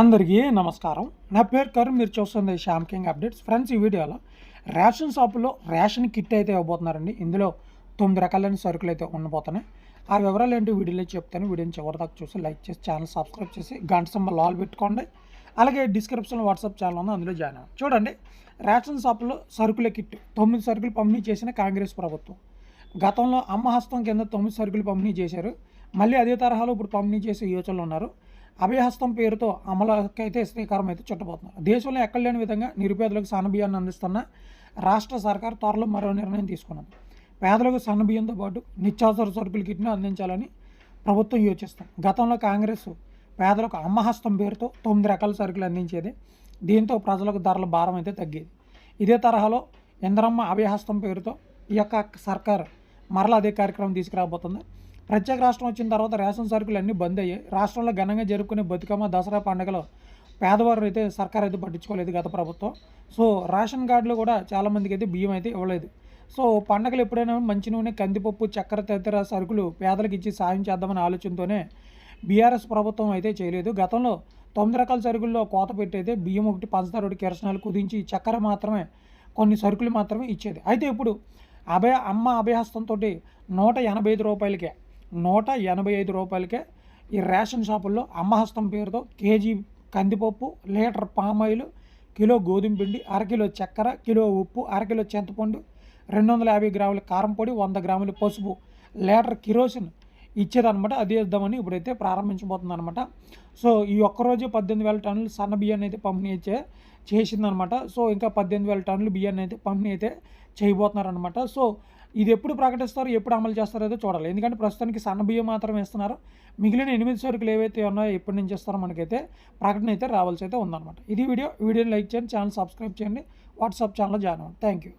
అందరికీ నమస్కారం. నా పేరు కరుణ్ మీరు చూస్తుంది శ్యామ్ కింగ్ అప్డేట్స్. ఫ్రెండ్స్ ఈ వీడియోలో రేషన్ షాపులో రేషన్ కిట్ అయితే ఇవ్వబోతున్నారండి. ఇందులో తొమ్మిది రకాలైన సరుకులు అయితే ఉండబోతున్నాయి. ఆ వివరాలు ఏంటి వీడియోలో చెప్తాను. వీడియోని చివరి దాకా చూసి లైక్ చేసి ఛానల్ సబ్స్క్రైబ్ చేసి గంట సింబల్ ఆల్ పెట్టుకోండి. అలాగే డిస్క్రిప్షన్లో వాట్సాప్ ఛానల్ ఉంది అందులో జాయిన్ అవ్వండి. చూడండి రేషన్ షాపులో సరుకుల కిట్ తొమ్మిది సరుకులు పంపిణీ చేసిన కాంగ్రెస్ ప్రభుత్వం. గతంలో అమ్మహస్తం కింద తొమ్మిది సరుకులు పంపిణీ చేశారు. మళ్ళీ అదే తరహాలో ఇప్పుడు పంపిణీ చేసే యోచనలు ఉన్నారు. అభయహస్తం పేరుతో అమలుకైతే శ్రీకారం అయితే చుట్టబోతున్నారు. దేశంలో ఎక్కడ లేని విధంగా నిరుపేదలకు సన్నబియ్యాన్ని అందిస్తున్న రాష్ట్ర సర్కార్ త్వరలో మరో నిర్ణయం తీసుకున్నది. పేదలకు సన్నబియ్యంతో పాటు నిత్యావసర సరుకుల కిట్ను అందించాలని ప్రభుత్వం యోచిస్తుంది. గతంలో కాంగ్రెస్ పేదలకు అమ్మహస్తం పేరుతో తొమ్మిది రకాల సరుకులు అందించేది. దీంతో ప్రజలకు ధరల భారం అయితే తగ్గేది. ఇదే తరహాలో ఇంద్రమ్మ అభయహస్తం పేరుతో ఈ యొక్క సర్కార్ మరలా అదే కార్యక్రమం తీసుకురాబోతుంది. ప్రత్యేక రాష్ట్రం వచ్చిన తర్వాత రేషన్ సరుకులు అన్నీ బంద్ అయ్యాయి. రాష్ట్రంలో ఘనంగా జరుపుకునే బతుకమ్మ దసరా పండుగలో పేదవారు అయితే సర్కార్ అయితే పట్టించుకోలేదు గత ప్రభుత్వం. సో రేషన్ కార్డులు కూడా చాలామందికి అయితే బియ్యం అయితే ఇవ్వలేదు. సో పండగలు ఎప్పుడైనా మంచి నూనె కందిపప్పు చక్కెర తదితర సరుకులు పేదలకు ఇచ్చి సాయం చేద్దామనే ఆలోచనతోనే బీఆర్ఎస్ ప్రభుత్వం అయితే చేయలేదు. గతంలో తొమ్మిది రకాల సరుకుల్లో కోత పెట్టి అయితే బియ్యం ఒకటి పంచదార ఒకటి కిరసనాలు కుదించి చక్కెర మాత్రమే కొన్ని సరుకులు మాత్రమే ఇచ్చేది. అయితే ఇప్పుడు అభయ అమ్మ అభయహస్తంతో నూట ఎనభై ఐదు రూపాయలకే నూట ఎనభై ఐదు రూపాయలకే ఈ రేషన్ షాపుల్లో అమ్మహస్తం పేరుతో కేజీ కందిపప్పు లీటర్ పామాయిల్ కిలో గోధుమ పిండి అరకిలో చక్కెర కిలో ఉప్పు అరకిలో చింతపండు రెండు వందల యాభై గ్రాముల కారం పొడి వంద గ్రాముల పసుపు లీటర్ కిరోసిన్ ఇచ్చేదనమాట అది ఇద్దామని ఇప్పుడైతే ప్రారంభించబోతుంది అనమాట సో ఈ ఒక్కరోజే పద్దెనిమిది వేల టన్నులు సన్న బియ్యాన్ని అయితే పంపిణీ అయితే చేసిందనమాట సో ఇంకా పద్దెనిమిది వేల టన్నులు బియ్యాన్ని అయితే పంపిణీ అయితే చేయబోతున్నారనమాట సో ఇది ఎప్పుడు ప్రకటిస్తారు ఎప్పుడు అమలు చేస్తారో అయితే చూడాలి. ఎందుకంటే ప్రస్తుతానికి సన్న బియ్యం మాత్రమే ఇస్తున్నారు మిగిలిన ఎనిమిది సరుకులు ఏవైతే ఉన్నాయో ఎప్పటి నుంచి ఇస్తారో మనకైతే ప్రకటన అయితే రావాల్సి అయితే ఉందన్నమాట. ఇది వీడియో. వీడియోని లైక్ చేయండి ఛానల్ సబ్స్క్రైబ్ చేయండి వాట్సాప్ ఛానల్ జాయిన్ అవ్వండి. Thank you.